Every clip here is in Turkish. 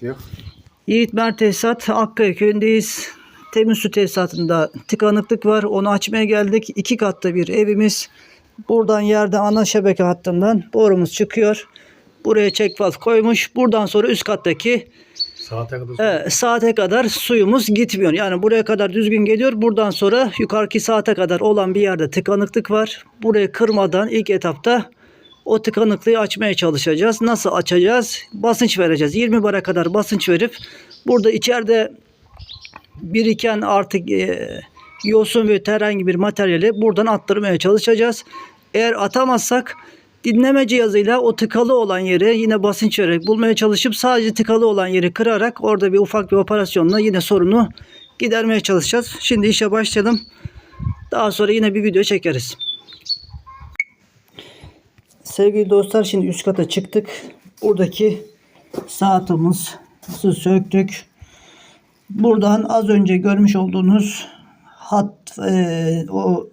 Diyor. Yiğit Mert Tesisat Akkaya köyündeyiz. Temiz su tesisatında tıkanıklık var. Onu açmaya geldik. İki katta bir evimiz. Buradan yerde ana şebeke hattından borumuz çıkıyor. Buraya çekfaz koymuş. Buradan sonra üst kattaki Saate kadar. e, saate kadar suyumuz gitmiyor. Yani buraya kadar düzgün geliyor. Buradan sonra yukarıki saate kadar olan bir yerde tıkanıklık var. Burayı kırmadan ilk etapta o tıkanıklığı açmaya çalışacağız. Nasıl açacağız? Basınç vereceğiz. 20 bara kadar basınç verip burada içeride biriken artık e, yosun ve herhangi bir materyali buradan attırmaya çalışacağız. Eğer atamazsak dinleme cihazıyla o tıkalı olan yeri yine basınç vererek bulmaya çalışıp sadece tıkalı olan yeri kırarak orada bir ufak bir operasyonla yine sorunu gidermeye çalışacağız. Şimdi işe başlayalım. Daha sonra yine bir video çekeriz. Sevgili dostlar şimdi üst kata çıktık. Buradaki saatimizi söktük. Buradan az önce görmüş olduğunuz hat e, o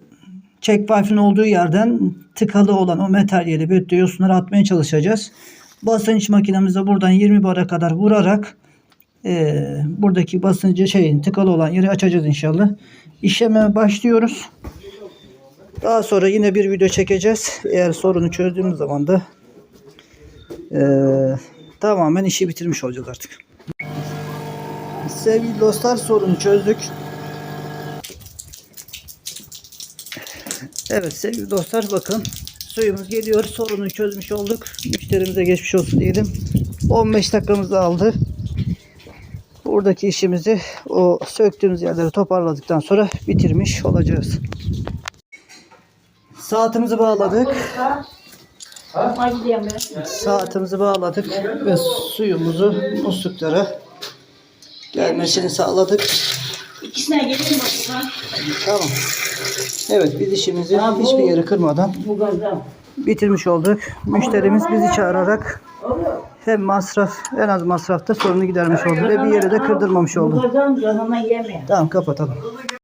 check valve'in olduğu yerden tıkalı olan o materyali böyle yosunları atmaya çalışacağız. Basınç makinemize buradan 20 bara kadar vurarak e, buradaki basıncı şeyin tıkalı olan yeri açacağız inşallah. İşleme başlıyoruz. Daha sonra yine bir video çekeceğiz. Eğer sorunu çözdüğümüz zaman da e, tamamen işi bitirmiş olacağız artık. Sevgili dostlar sorunu çözdük. Evet sevgili dostlar bakın suyumuz geliyor. Sorunu çözmüş olduk. Müşterimize geçmiş olsun diyelim. 15 dakikamız da aldı. Buradaki işimizi o söktüğümüz yerleri toparladıktan sonra bitirmiş olacağız. Saatimizi bağladık. Saatimizi bağladık ve suyumuzu musluklara gelmesini sağladık. İkisine gelin baksana. Tamam. Evet biz işimizi hiçbir yeri kırmadan bitirmiş olduk. Müşterimiz bizi çağırarak hem masraf en az masrafta sorunu gidermiş oldu ve bir yere de kırdırmamış oldu. Tamam kapatalım.